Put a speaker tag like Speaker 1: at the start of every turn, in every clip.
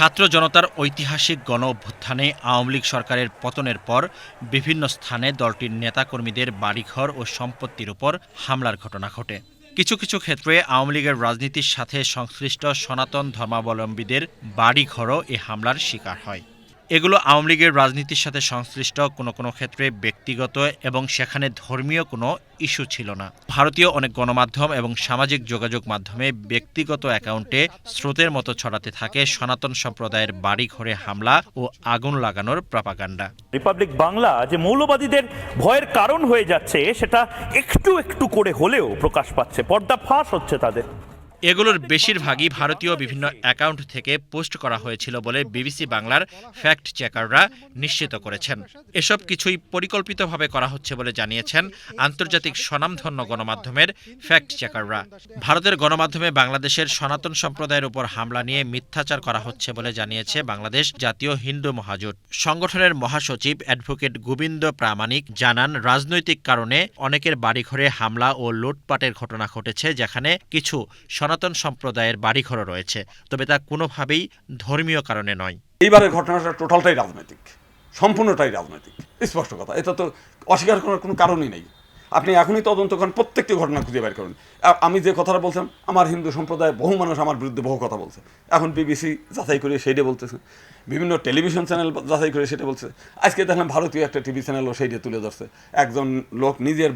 Speaker 1: ছাত্র জনতার ঐতিহাসিক গণ অভ্যুত্থানে আওয়ামী লীগ সরকারের পতনের পর বিভিন্ন স্থানে দলটির নেতাকর্মীদের বাড়িঘর ও সম্পত্তির উপর হামলার ঘটনা ঘটে। কিছু কিছু ক্ষেত্রে আওয়ামী লীগের রাজনীতির সাথে সংশ্লিষ্ট সনাতন ধর্মাবলম্বীদের বাড়িঘরও এ হামলার শিকার হয়। এগুলো আওয়ামী লীগের রাজনীতির সাথে সংশ্লিষ্ট কোনো কোনো ক্ষেত্রে ব্যক্তিগত এবং সেখানে ধর্মীয় কোনো ইস্যু ছিল না। ভারতীয় অনেক গণমাধ্যম এবং সামাজিক যোগাযোগ মাধ্যমে ব্যক্তিগত অ্যাকাউন্টে স্রোতের মতো ছড়াতে থাকে সনাতন সম্প্রদায়ের বাড়ি ঘরে হামলা ও আগুন লাগানোর প্রপাগান্ডা।
Speaker 2: রিপাবলিক বাংলা যে মৌলবাদীদের ভয়ের কারণ হয়ে যাচ্ছে, সেটা একটু একটু করে হলেও প্রকাশ পাচ্ছে। পর্দা ফাঁস হচ্ছে তাদের।
Speaker 1: এগুলোর বেশিরভাগই ভারতীয় বিভিন্ন অ্যাকাউন্ট থেকে পোস্ট করা হয়েছিল বলে বিবিসি বাংলার ফ্যাক্ট চেকাররা নিশ্চিত করেছেন। এসব কিছুই পরিকল্পিতভাবে করা হচ্ছে বলে জানিয়েছেন আন্তর্জাতিক স্বনামধন্য গণমাধ্যমের ফ্যাক্ট চেকাররা। ভারতের গণমাধ্যমে বাংলাদেশের সনাতন সম্প্রদায়ের উপর হামলা নিয়ে মিথ্যাচার করা হচ্ছে বলে জানিয়েছে বাংলাদেশ জাতীয় হিন্দু মহাজোট। সংগঠনের মহাসচিব অ্যাডভোকেট গোবিন্দ প্রামাণিক জানান, রাজনৈতিক কারণে অনেকের বাড়িঘরে হামলা ও লুটপাটের ঘটনা ঘটেছে, যেখানে কিছু সনাতন সম্প্রদায়ের বাড়িঘরও রয়েছে, তবে তা কোনোভাবেই ধর্মীয় কারণে নয়।
Speaker 3: এইবারের ঘটনাটা টোটালটাই রাজনৈতিক, সম্পূর্ণটাই রাজনৈতিক, স্পষ্ট কথা। এটা তো অস্বীকার করার কোনো কারণই নেই। আপনি এখনই তদন্ত করেন, প্রত্যেকটি ঘটনা খুঁজে বের করুন। আমি যে কথাটা বলছিলাম, আমার হিন্দু সম্প্রদায় বহু মানুষ আমার বিরুদ্ধে বহু কথা বলছে। এখন বিবিসি যাচাই করে সেইটা বলতেছে, বিভিন্ন টেলিভিশন চ্যানেল যাচাই করে সেটা বলছে। আজকে দেখলাম ভারতীয় একটা টিভি চ্যানেলও সেইটা তুলে ধরছে। একজন লোক নিজের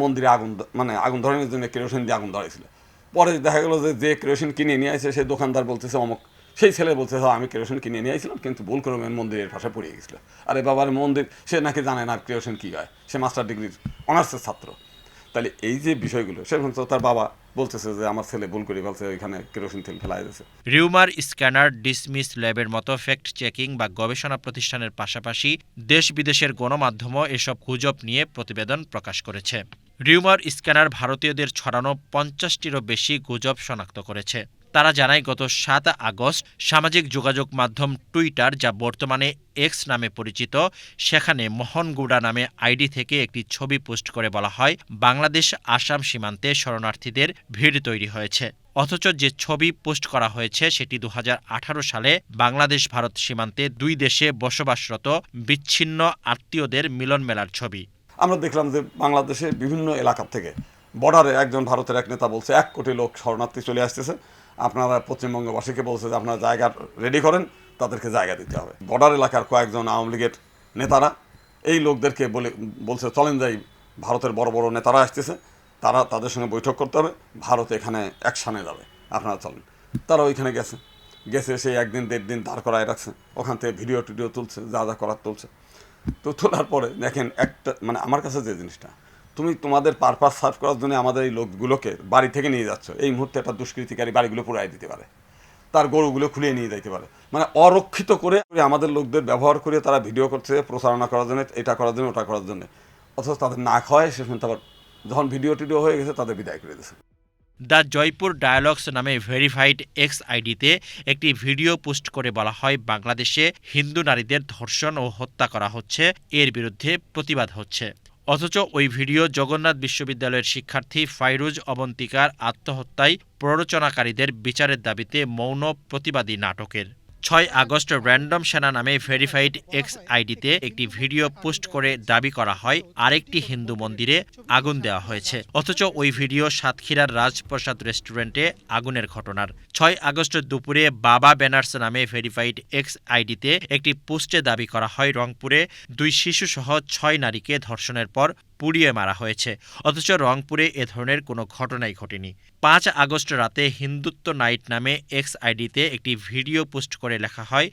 Speaker 3: মন্দিরে আগুন মানে আগুন ধরানোর জন্য কেরোসিন দিয়ে আগুন ধরাইছিল। পরে দেখা গেল যে যে কেরোসিন কিনে নিয়ে আসে সেই দোকানদার বলতেছে, অমুক। সেই ছেলে বলছে হ্যাঁ আমি কেরোসিন কিনে নিয়ে আসছিলাম কিন্তু ভুল করে মন্দিরের পাশে পড়িয়ে গেছিল। আরে বাবার মন্দির সে নাকি জানে না কেরোসিন কী হয়। সে মাস্টার ডিগ্রির অনার্সের ছাত্র। তাহলে এই যে বিষয়গুলো তো তার বাবা বলতেছে যে, আমার ছেলে ভুল করে ফেলছে, ওইখানে কেরোসিন তেল ফেলাই দিয়েছে।
Speaker 1: রিউমার, স্ক্যানার, ডিসমিস ল্যাবের মতো ফ্যাক্ট চেকিং বা গবেষণা প্রতিষ্ঠানের পাশাপাশি দেশ বিদেশের গণমাধ্যমও এসব গুজব নিয়ে প্রতিবেদন প্রকাশ করেছে। রিউমার স্ক্যানার ভারতীয়দের ছড়ানো পঞ্চাশটিরও বেশি গুজব শনাক্ত করেছে। তারা জানায়, গত সাত আগস্ট সামাজিক যোগাযোগ মাধ্যম টুইটার, যা বর্তমানে এক্স নামে পরিচিত, সেখানে মোহনগুড়া নামে আইডি থেকে একটি ছবি পোস্ট করে বলা হয়, বাংলাদেশ আসাম সীমান্তে শরণার্থীদের ভিড় তৈরি হয়েছে। অথচ যে ছবি পোস্ট করা হয়েছে, সেটি দু হাজার আঠারো সালে বাংলাদেশ ভারত সীমান্তে দুই দেশে বসবাসরত বিচ্ছিন্ন আত্মীয়দের মিলন মেলার ছবি।
Speaker 3: আমরা দেখলাম যে বাংলাদেশে বিভিন্ন এলাকা থেকে বর্ডারে একজন ভারতের এক নেতা বলছে, এক কোটি লোক শরণার্থী চলে আসতেছে। আপনারা পশ্চিমবঙ্গবাসীকে বলছে যে, আপনারা জায়গা রেডি করেন, তাদেরকে জায়গা দিতে হবে। বর্ডার এলাকার কয়েকজন আওয়ামী লীগের নেতারা এই লোকদেরকে বলে, বলছে, চলেন যাই, ভারতের বড় বড় নেতারা আসতেছে, তারা তাদের সঙ্গে বৈঠক করতে হবে, ভারত এখানে অ্যাকশানে যাবে, আপনারা চলেন। তারা ওইখানে গেছে। গেছে, সেই একদিন দেড় দিন দাঁড় করায় রাখছে। ওখান থেকে ভিডিও টিডিও তুলছে, যা যা করার তুলছে। তো তোলার পরে দেখেন, একটা মানে আমার কাছে যে জিনিসটা, তুমি তোমাদের পারপাস সার্ভ করার জন্য আমাদের এই লোকগুলোকে বাড়ি থেকে নিয়ে যাচ্ছ। এই মুহূর্তে একটা দুষ্কৃতিকারী বাড়িগুলো পুরাই দিতে পারে। তার গরুগুলো খুলিয়ে নিয়ে যাইতে পারে। মানে অরক্ষিত করে আমাদের লোকদের ব্যবহার করে তারা ভিডিও করছে, প্রচারণা করার জন্য, এটা করার জন্য, ওটা করার জন্য। অথচ তাদের না খাওয়ায়, সে সময় আবার যখন ভিডিও টিডিও হয়ে গেছে, তাদের বিদায় করে দিয়েছে।
Speaker 1: দ্য জয়পুর ডায়ালগস নামে ভেরিফাইড এক্স আইডিতে একটি ভিডিও পোস্ট করে বলা হয়, বাংলাদেশে হিন্দু নারীদের ধর্ষণ ও হত্যা করা হচ্ছে, এর বিরুদ্ধে প্রতিবাদ হচ্ছে। অথচ ওই ভিডিও জগন্নাথ বিশ্ববিদ্যালয়ের শিক্ষার্থী ফাইরুজ অবন্তিকার আত্মহত্যায় প্ররোচনাকারীদের বিচারের দাবিতে মৌন প্রতিবাদী নাটকের। ছয় আগস্ট র্যান্ডম সেনা নামে ভেরিফাইড এক্স আইডিতে একটি ভিডিও পোস্ট করে দাবি করা হয়, আরেকটি হিন্দু মন্দিরে আগুন দেওয়া হয়েছে। অথচ ওই ভিডিও সাতক্ষীরার রাজপ্রসাদ রেস্টুরেন্টে আগুনের ঘটনার। ছয় আগস্ট দুপুরে বাবা ব্যানার্স নামে ভেরিফাইড এক্স আইডিতে একটি পোস্টে দাবি করা হয়, রংপুরে দুই শিশুসহ ছয় নারীকে ধর্ষণের পর পুড়িয়ে মারা হয়েছে। অথচ রংপুরে এ ধরনের কোনো ঘটনাই ঘটেনি। পাঁচ আগস্ট রাতে হিন্দুত্ব নাইট নামে এক্স আইডিতে একটি ভিডিও পোস্ট করে লেখা হয়,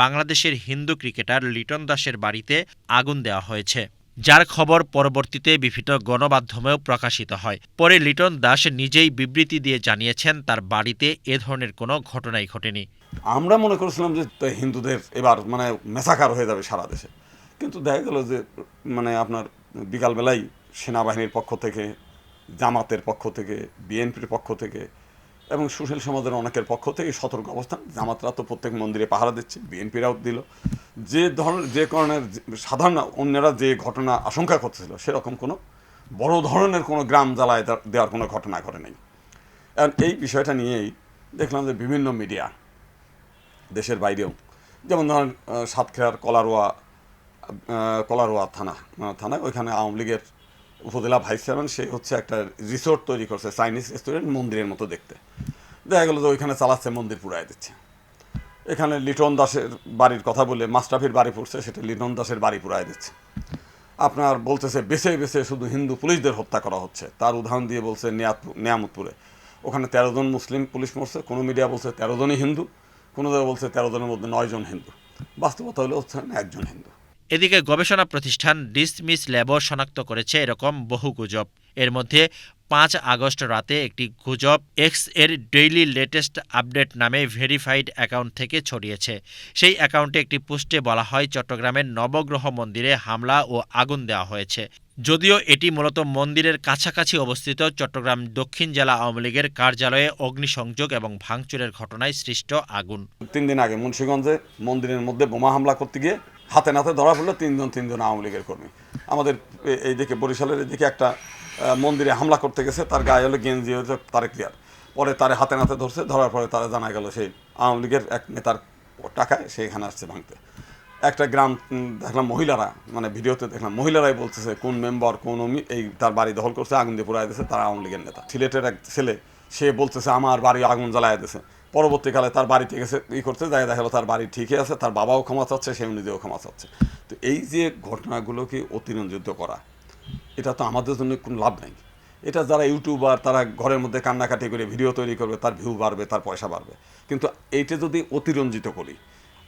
Speaker 1: বাংলাদেশের হিন্দু ক্রিকেটার লিটন দাসের বাড়িতে আগুন দেওয়া হয়েছে। যার খবর পরবর্তীতে বিভিন্ন গণমাধ্যমেও প্রকাশিত হয়। পরে লিটন দাস নিজেই বিবৃতি দিয়ে জানিয়েছেন, তার বাড়িতে এ ধরনের কোনো ঘটনাই ঘটেনি।
Speaker 3: আমরা মনে করেছিলাম যে হিন্দুদের এবার মানে মেসাকার হয়ে যাবে সারা দেশে। কিন্তু দেখা গেল যে মানে আপনার বিকালবেলায় সেনাবাহিনীর পক্ষ থেকে, জামাতের পক্ষ থেকে, বিএনপির পক্ষ থেকে এবং সুশীল সমাজের অনেকের পক্ষ থেকে সতর্ক অবস্থান। জামাতরা তো প্রত্যেক মন্দিরে পাহারা দিচ্ছে, বিএনপিরাও দিল। যে ধরনের, যে কারণের, সাধারণ অন্যরা যে ঘটনা আশঙ্কা করতেছিল, সেরকম কোনো বড় ধরনের কোনো গ্রাম জ্বালায় দেওয়ার- কোনো ঘটনা ঘটে নেই। এবং এই বিষয়টা নিয়েই দেখলাম যে বিভিন্ন মিডিয়া দেশের বাইরেও, যেমন ধরেন সাতক্ষীরার কলারোয়া কলারোয়া থানা থানায়। ওইখানে আওয়ামী লীগের উপজেলা ভাইস চেয়ারম্যান, সে হচ্ছে একটা রিসোর্ট তৈরি করছে চাইনিজ রেস্টুরেন্ট মন্দিরের মতো দেখতে। দেখা গেলো যে ওইখানে চালাচ্ছে, মন্দির পুরাই দিচ্ছে। এখানে লিটন দাসের বাড়ির কথা বলে, মাস্টাফির বাড়ি পড়ছে, সেটা লিটন দাসের বাড়ি পুরাই দিচ্ছে। আপনার বলতেছে, বেছে বেছে শুধু হিন্দু পুলিশদের হত্যা করা হচ্ছে। তার উদাহরণ দিয়ে বলছে নিয়ামতপুরে। ওখানে তেরো জন মুসলিম পুলিশ মরছে। কোনো মিডিয়া বলছে তেরো জনই হিন্দু, কোনো জায়গায় বলছে তেরো জনের মধ্যে নয় জন হিন্দু। বাস্তবতা হলে হচ্ছে একজন হিন্দু।
Speaker 1: এদিকে গবেষণা প্রতিষ্ঠান ডিসমিস ল্যাবও শনাক্ত করেছে এরকম বহু গুজব। এর মধ্যে পাঁচ আগস্ট রাতে একটি গুজব এক্সের ডেইলি লেটেস্ট আপডেট নামে ভেরিফাইড অ্যাকাউন্ট থেকে ছড়িয়েছে। সেই অ্যাকাউন্টে একটি পোস্টে বলা হয়, চট্টগ্রামের নবগ্রহ মন্দিরে হামলা ও আগুন দেওয়া হয়েছে। যদিও এটি মূলত মন্দিরের কাছাকাছি অবস্থিত, চট্টগ্রাম দক্ষিণ জেলা আওয়ামী লীগের কার্যালয়ে অগ্নিসংযোগ এবং ভাঙচুরের ঘটনায় সৃষ্ট আগুন।
Speaker 3: তিন দিন আগে মুন্সীগঞ্জে মন্দিরের মধ্যে বোমা হামলা করতে গিয়ে হাতে নাতে ধরা পড়ল তিনজন তিনজন আওয়ামী লীগের কর্মী। আমাদের এইদিকে বরিশালের এদিকে একটা মন্দিরে হামলা করতে গেছে, তার গায়ে হলো গেঞ্জি হয়েছে তারে ক্লিয়ার পরে তারে হাতে নাতে ধরছে, ধরার পরে তারা জানা গেল সেই আওয়ামী লীগের এক নেতার টাকায় সে এখানে আসছে ভাঙতে। একটা গ্রাম দেখলাম মহিলারা মানে ভিডিওতে দেখলাম মহিলারাই বলতেছে কোন মেম্বার, কোন এই তার বাড়ি দখল করছে, আগুন দিয়ে পুরাই দিয়েছে, তারা আওয়ামী লীগের নেতা। সিলেটের এক ছেলে, সে বলতেছে, আমার বাড়ি আগুন জ্বালায় দিয়েছে। পরবর্তীকালে তার বাড়িতে গেছে ই করতে যায় দেখা গেলো তার বাড়ি ঠিকই আছে, তার বাবাও ক্ষমা চাচ্ছে, সে নিজেও ক্ষমা চাচ্ছে। তো এই যে ঘটনাগুলোকে অতিরঞ্জিত করা, এটা তো আমাদের জন্য কোনো লাভ নেই। এটা যারা ইউটিউবার, তারা ঘরের মধ্যে কান্নাকাটি করে ভিডিও তৈরি করবে, তার ভিউ বাড়বে, তার পয়সা বাড়বে। কিন্তু এইটা যদি অতিরঞ্জিত করি,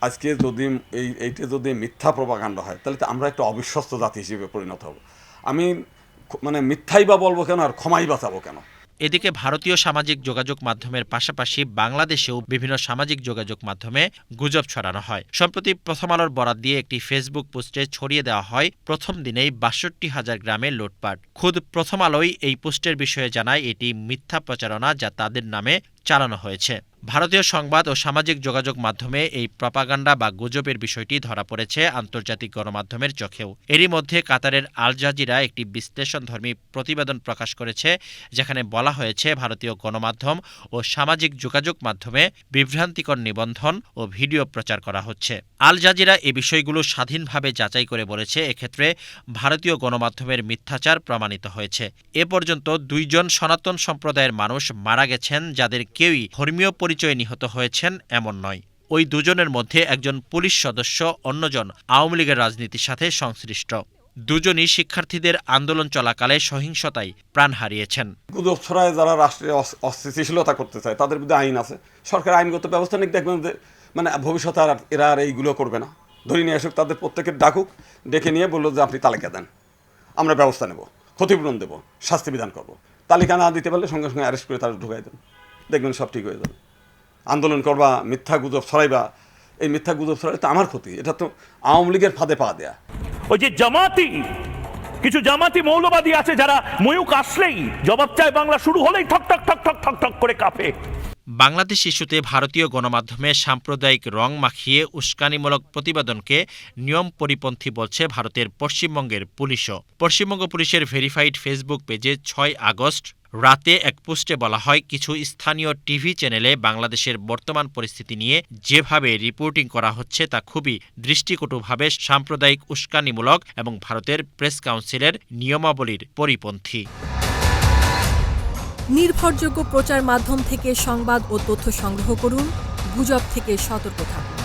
Speaker 3: আজকে যদি এই, এইটা যদি মিথ্যা প্রপাকাণ্ড হয়, তাহলে তো আমরা একটা অবিশ্বস্ত জাতি হিসেবে পরিণত হব। আমি মানে মিথ্যাই বা বলব কেন, আর ক্ষমাই বাঁচাবো কেন?
Speaker 1: এদিকে ভারতীয় সামাজিক যোগাযোগ মাধ্যমের পাশাপাশি বাংলাদেশেও বিভিন্ন সামাজিক যোগাযোগ মাধ্যমে গুজব ছড়ানো হয়। সম্প্রতি প্রথম আলোর বরাত দিয়ে একটি ফেসবুক পোস্টে ছড়িয়ে দেওয়া হয়, প্রথম দিনেই বাষট্টি হাজার গ্রামে লোটপাট। খুদ প্রথম আলোই এই পোস্টের বিষয়ে জানায় এটি মিথ্যা প্রচারণা যা তাদের নামে চালানো হয়েছে। ভারতীয় সংবাদ ও সামাজিক যোগাযোগ মাধ্যমে এই প্রপাগান্ডা বা গুজবের বিষয়টি ধরা পড়েছে আন্তর্জাতিক গণমাধ্যমের চোখেও। এরই মধ্যে কাতারের আল জাজিরা একটি বিশ্লেষণধর্মী প্রতিবেদন প্রকাশ করেছে, যেখানে বলা হয়েছে ভারতীয় গণমাধ্যম ও সামাজিক যোগাযোগ মাধ্যমে বিভ্রান্তিকর নিবন্ধন ও ভিডিও প্রচার করা হচ্ছে। আল জাজিরা এ বিষয়গুলো স্বাধীনভাবে যাচাই করে বলেছে, এক্ষেত্রে ভারতীয় গণমাধ্যমের মিথ্যাচার প্রমাণিত হয়েছে। এ পর্যন্ত দুইজন সনাতন সম্প্রদায়ের মানুষ মারা গেছেন, যাদের কেউই ধর্মীয় পরিচয়ে নিহত হয়েছেন এমন নয়। ওই দুজনের মধ্যে একজন পুলিশ সদস্য, অন্যজন আওয়ামী লীগের রাজনীতির সাথে সংশ্লিষ্ট। দুজনই শিক্ষার্থীদের আন্দোলন চলাকালে সহিংসতায় প্রাণ হারিয়েছেন।
Speaker 3: গুজব যারা রাষ্ট্রে অস্থিতিশীলতা করতে চায়, তাদের বিরুদ্ধে আইন আছে। সরকার আইনগত ব্যবস্থা নিক দেখবেন মানে ভবিষ্যতে আর এরা আর এইগুলো করবে না। ধরে নিয়ে আসুক তাদের প্রত্যেকের ডাকুক, ডেকে নিয়ে বলল যে, আপনি তালিকা দেন। আমরা ব্যবস্থা নেব, ক্ষতিপূরণ দেবো, শাস্তি বিধান করব। তালিকা না দিতে পারলে সঙ্গে সঙ্গে অ্যারেস্ট করে তারা ঢুকাই দেন। দেখবেন সব ঠিক হয়ে যাবে। আন্দোলন করবা মিথ্যা গুজব ছড়াইবা এই মিথ্যা গুজব ছড়াই তো আমার ক্ষতি এটা তো আওয়ামী লীগের ফাঁদে পা দেয়া।
Speaker 2: ওই যে জামাতি কিছু জামাতি মৌলবাদী আছে যারা ময়ূক আসলেই জবাব চায় বাংলা শুরু হলেই ঠক ঠক ঠক ঠক ঠক ঠক করে কাঁপে।
Speaker 1: বাংলাদেশ ইস্যুতে ভারতীয় গণমাধ্যমে সাম্প্রদায়িক রং মাখিয়ে উস্কানিমূলক প্রতিবেদনকে নিয়ম পরিপন্থী বলছে ভারতের পশ্চিমবঙ্গের পুলিশও। পশ্চিমবঙ্গ পুলিশের ভেরিফাইড ফেসবুক পেজে ছয় আগস্ট রাতে এক পোস্টে বলা হয়, কিছু স্থানীয় টিভি চ্যানেলে বাংলাদেশের বর্তমান পরিস্থিতি নিয়ে যেভাবে রিপোর্টিং করা হচ্ছে তা খুবই দৃষ্টিকটুভাবে সাম্প্রদায়িক উস্কানিমূলক এবং ভারতের প্রেস কাউন্সিলের নিয়মাবলীর পরিপন্থী।
Speaker 4: নির্ভরযোগ্য প্রচার মাধ্যম থেকে সংবাদ ও তথ্য সংগ্রহ করুন, গুজব থেকে সতর্ক থাকুন।